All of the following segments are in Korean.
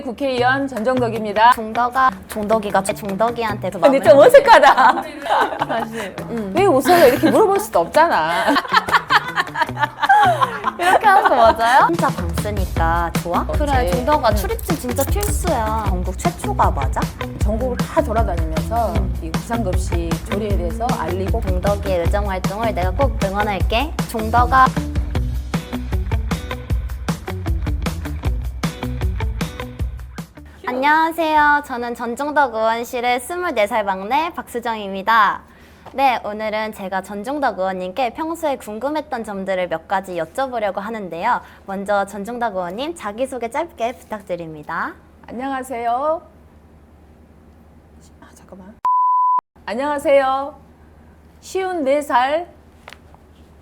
국회의원 전정덕입니다. 종덕아 종덕이가 종덕이한테 그 근데 마음을 좀 어색하다. 사실 음. 왜 웃어요? 이렇게 물어볼 수도 없잖아. 이렇게 하는 거 맞아요? 혼자 방 쓰니까 좋아? 그래 그치. 종덕아 출입증 진짜 필수야 전국 최초가 맞아? 전국을 다 돌아다니면서 이 부산급식 조리에 대해서 알리고 종덕이의 의정 활동을 내가 꼭 응원할게 종덕아 안녕하세요. 저는 전종덕 의원실의 24살 막내 박수정입니다. 네, 오늘은 제가 전종덕 의원님께 평소에 궁금했던 점들을 몇 가지 여쭤보려고 하는데요. 먼저 전종덕 의원님 자기소개 짧게 부탁드립니다. 안녕하세요. 아, 잠깐만. 안녕하세요. 쉬운 4살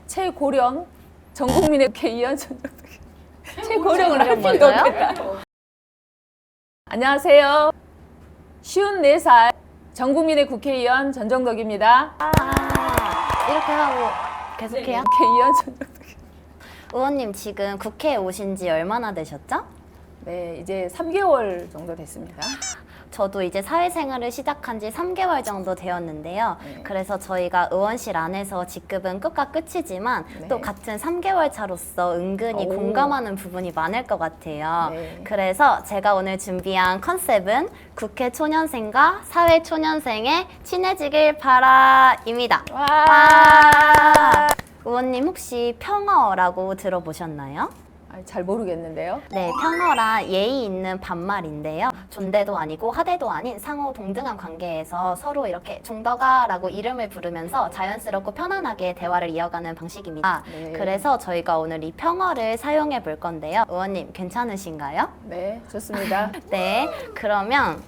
최고령 전 국민의 국회 의원 전정덕. 최고령을 할 최고령 필요가 맞아요? 없겠다. 안녕하세요. 쉬운 4살 전 국민의 국회의원 전정덕입니다. 아, 이렇게 하고 계속해요? 국회의원 전정덕. 의원님 지금 국회에 오신 지 얼마나 되셨죠? 네, 이제 3개월 정도 됐습니다. 저도 이제 사회생활을 시작한 지 3개월 정도 되었는데요. 네. 그래서 저희가 의원실 안에서 직급은 끝과 끝이지만 네. 또 같은 3개월 차로서 은근히 오. 공감하는 부분이 많을 것 같아요. 네. 그래서 제가 오늘 준비한 컨셉은 국회 초년생과 사회 초년생의 친해지길 바라입니다. 와. 와! 의원님 혹시 평어라고 들어보셨나요? 아, 잘 모르겠는데요. 네, 평어라 예의 있는 반말인데요. 존대도 아니고 하대도 아닌 상호 동등한 관계에서 서로 이렇게 종덕아라고 이름을 부르면서 자연스럽고 편안하게 대화를 이어가는 방식입니다. 네. 그래서 저희가 오늘 이 평어를 사용해 볼 건데요. 의원님 괜찮으신가요? 네, 좋습니다. 네, 그러면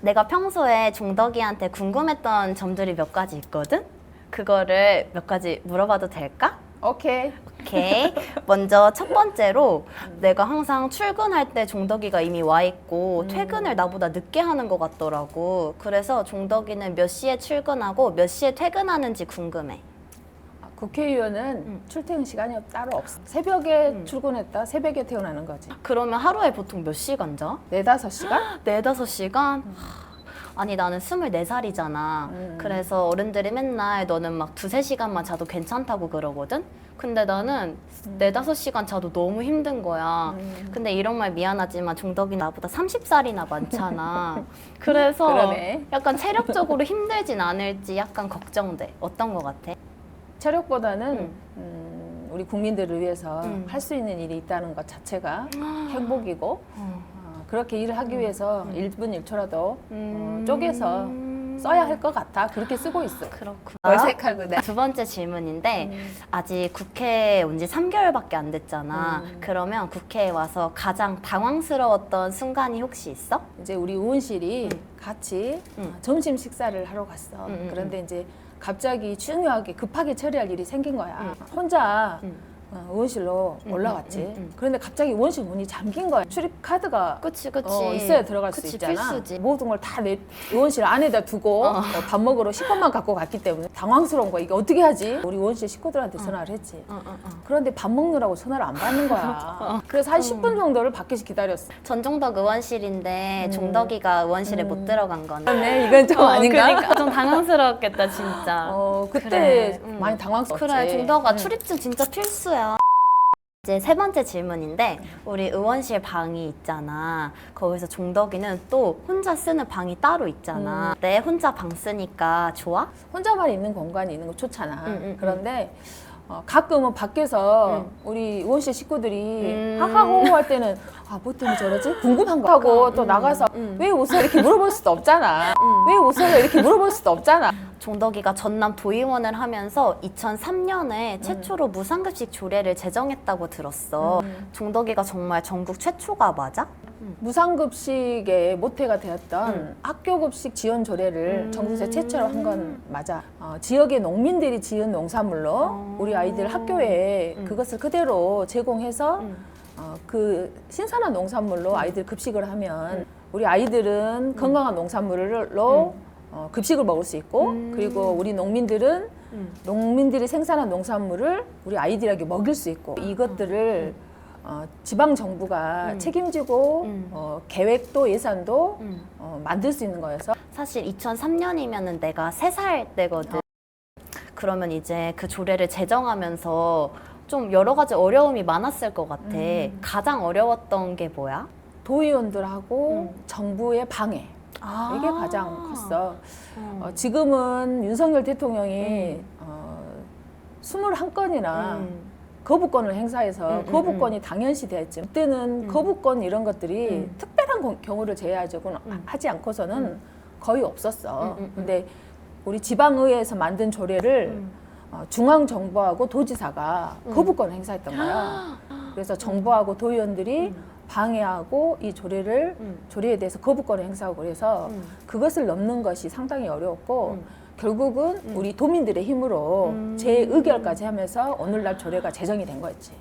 내가 평소에 종덕이한테 궁금했던 점들이 몇 가지 있거든? 그거를 몇 가지 물어봐도 될까? 오케이. 오케이. 먼저 첫 번째로 내가 항상 출근할 때 종덕이가 이미 와 있고 퇴근을 나보다 늦게 하는 것 같더라고. 그래서 종덕이는 몇 시에 출근하고 몇 시에 퇴근하는지 궁금해. 아, 국회의원은 음. 출퇴근 시간이 따로 없어. 새벽에 출근했다, 새벽에 퇴근하는 거지. 그러면 하루에 보통 몇 시간 자? 네다섯 시간? 네다섯 시간? 아니 나는 24살이잖아. 음. 그래서 어른들이 맨날 너는 막 두세 시간만 자도 괜찮다고 그러거든? 근데 나는 네다섯 시간 자도 너무 힘든 거야. 음. 근데 이런 말 미안하지만 종덕이 나보다 30살이나 많잖아. 그래서 그러네. 약간 체력적으로 힘들진 않을지 약간 걱정돼. 어떤 거 같아? 체력보다는 음. 음, 우리 국민들을 위해서 음. 할 수 있는 일이 있다는 것 자체가 행복이고 어, 그렇게 일을 하기 위해서 일 1분 1초라도 음. 어, 쪼개서 써야 할 것 같아. 그렇게 쓰고 있어. 그렇구나. 어색하구나. 두 번째 질문인데 음. 아직 국회에 온 지 3개월밖에 안 됐잖아. 음. 그러면 국회에 와서 가장 당황스러웠던 순간이 혹시 있어? 이제 우리 의원실이 같이 음. 어, 점심 식사를 하러 갔어. 음, 음, 그런데 이제 갑자기 중요하게 급하게 처리할 일이 생긴 거야. 음. 혼자 음. 어, 의원실로 음, 올라갔지. 음, 음, 음. 그런데 갑자기 의원실 문이 잠긴 거야. 출입 카드가 그치 그치. 어, 있어야 들어갈 수 그치, 있잖아. 필수지. 모든 걸 다 내 의원실 안에다 두고 어. 어, 밥 먹으러 식권만 갖고 갔기 때문에 당황스러운 거야. 이게 어떻게 하지? 우리 의원실 식구들한테 전화를 했지. 어, 어, 어. 그런데 밥 먹느라고 전화를 안 받는 거야. 그래서 한 10분 정도를 밖에서 기다렸어. 전종덕 의원실인데 음. 종덕이가 의원실에 음. 못 들어간 거네. 네, 이건 좀 어, 그러니까 좀 당황스러웠겠다 진짜. 어, 그때 그래, 음. 많이 당황스럽지. 그래 종덕아 음. 출입증 진짜 필수야. 이제 세 번째 질문인데 우리 의원실 방이 있잖아. 거기서 종덕이는 또 혼자 쓰는 방이 따로 있잖아. 음. 내 혼자 방 쓰니까 좋아? 혼자만 있는 공간이 있는 거 좋잖아. 음, 음, 그런데 어, 가끔은 밖에서 음. 우리 의원실 식구들이 음. 하하호호 할 때는 아, 뭐 때문에 저러지? 궁금한 거 하고 또 음, 나가서 음. 왜 웃어? 이렇게 물어볼 수도 없잖아. 음. 왜 웃어요? 이렇게 물어볼 수도 없잖아. 종덕이가 전남 도의원을 하면서 2003년에 최초로 무상급식 조례를 제정했다고 들었어. 음. 종덕이가 정말 전국 최초가 맞아? 무상급식의 모태가 되었던 음. 학교급식 지원 조례를 음. 전국에서 최초로 한 건 맞아. 어, 지역의 농민들이 지은 농산물로 어. 우리 아이들 학교에 음. 그것을 그대로 제공해서 음. 어, 그 신선한 농산물로 아이들 급식을 하면 우리 아이들은 건강한 농산물로 어, 급식을 먹을 수 있고 음. 그리고 우리 농민들은 음. 농민들이 생산한 농산물을 우리 아이들에게 먹일 수 있고 이것들을 어, 지방 정부가 음. 책임지고 음. 어, 계획도 예산도 음. 어, 만들 수 있는 거여서 사실 2003년이면은 내가 세 살 때거든. 그러면 이제 그 조례를 제정하면서 좀 여러 가지 어려움이 많았을 것 같아. 음. 가장 어려웠던 게 뭐야? 도의원들하고 음. 정부의 방해 아. 이게 가장 컸어. 음. 어, 지금은 윤석열 대통령이 음. 어, 21건이나 음. 거부권을 행사해서 음, 음, 거부권이 당연시 되었지. 그때는 음. 거부권 이런 것들이 음. 특별한 거- 경우를 제외하고 음. 하지 않고서는 음. 거의 없었어. 음, 음, 음. 근데 우리 지방의회에서 만든 조례를 음. 어, 중앙 정부하고 도지사가 음. 거부권을 행사했던 거야. 그래서 정부하고 도의원들이 음. 방해하고 이 조례를 음. 조례에 대해서 거부권을 행사하고 그래서 음. 그것을 넘는 것이 상당히 어려웠고 음. 결국은 음. 우리 도민들의 힘으로 음. 재의결까지 하면서 오늘날 조례가 제정이 된 거였지.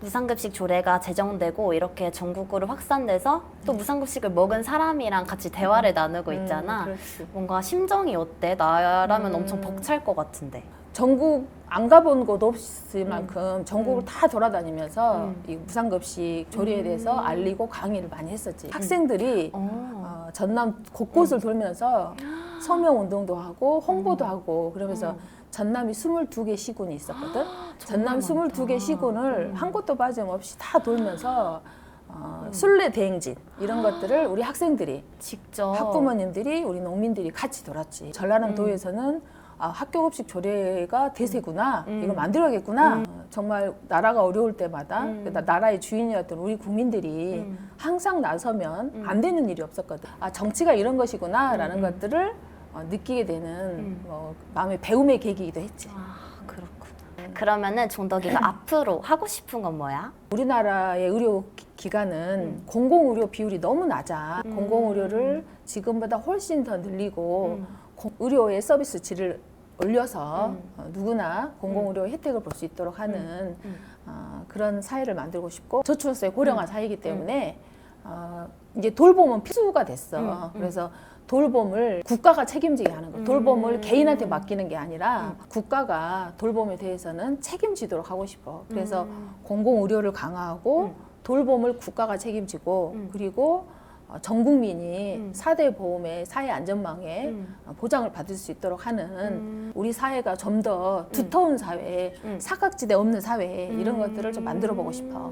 무상급식 조례가 제정되고 이렇게 전국으로 확산돼서 또 무상급식을 먹은 사람이랑 같이 대화를 나누고 있잖아. 음. 뭔가 심정이 어때? 나라면 음. 엄청 벅찰 것 같은데. 전국 안 가본 곳 없을 만큼 전국을 음. 다 돌아다니면서 음. 이 무상급식 조례에 대해서 음. 알리고 강의를 많이 했었지. 학생들이 어. 어, 전남 곳곳을 돌면서 서명 운동도 하고 홍보도 하고 그러면서 음. 전남이 22개 시군이 있었거든. 정말 전남 많다. 22개 시군을 음. 한 곳도 빠짐없이 다 돌면서 어, 순례 대행진 이런 것들을 우리 학생들이 직접 학부모님들이 우리 농민들이 같이 돌았지. 전라남 음. 도에서는 아, 학교급식 조례가 대세구나. 음. 이거 만들어야겠구나. 어, 정말 나라가 어려울 때마다 음. 그 나- 나라의 주인이었던 우리 국민들이 음. 항상 나서면 음. 안 되는 일이 없었거든. 아, 정치가 이런 것이구나라는 음, 음. 것들을 어, 느끼게 되는 음. 뭐, 마음의 배움의 계기이기도 했지. 아, 그렇구나. 그러면은 종덕이가 앞으로 하고 싶은 건 뭐야? 우리나라의 의료 기- 기관은 공공의료 비율이 너무 낮아. 음. 공공의료를 지금보다 훨씬 더 늘리고 음. 공- 의료의 서비스 질을 올려서 음. 어, 누구나 공공의료 혜택을 볼 수 있도록 하는 음. 어, 그런 사회를 만들고 싶고 저출산의 고령화 음. 사회이기 때문에 어, 이제 돌봄은 필수가 됐어. 음, 음. 그래서 돌봄을 국가가 책임지게 하는 거. 음. 돌봄을 개인한테 맡기는 게 아니라 음. 국가가 돌봄에 대해서는 책임지도록 하고 싶어. 그래서 음. 공공의료를 강화하고 음. 돌봄을 국가가 책임지고 음. 그리고 어, 전 국민이 음. 사 4대 보험의 사회 안전망에 음. 어, 보장을 받을 수 있도록 하는 음. 우리 사회가 좀 더 두터운 사회, 음. 사각지대 없는 사회 이런 음. 것들을 좀 만들어 보고 싶어.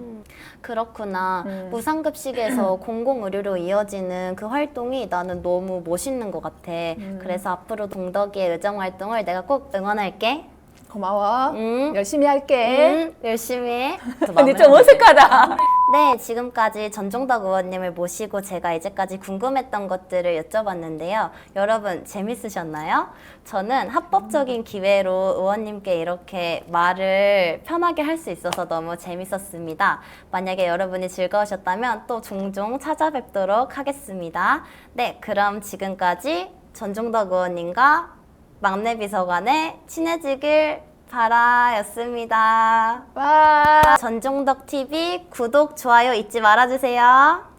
그렇구나. 음. 무상급식에서 공공의료로 이어지는 그 활동이 나는 너무 멋있는 것 같아. 음. 그래서 앞으로 동덕이의 의정 활동을 내가 꼭 응원할게. 고마워. 응. 열심히 할게. 응, 열심히 해. 근데 좀 어색하다. 네, 지금까지 전종덕 의원님을 모시고 제가 이제까지 궁금했던 것들을 여쭤봤는데요. 여러분, 재밌으셨나요? 저는 합법적인 기회로 의원님께 이렇게 말을 편하게 할 수 있어서 너무 재밌었습니다. 만약에 여러분이 즐거우셨다면 또 종종 찾아뵙도록 하겠습니다. 네, 그럼 지금까지 전종덕 의원님과 막내 비서관의 친해지길 바라였습니다. 와. 전종덕 TV 구독, 좋아요 잊지 말아주세요.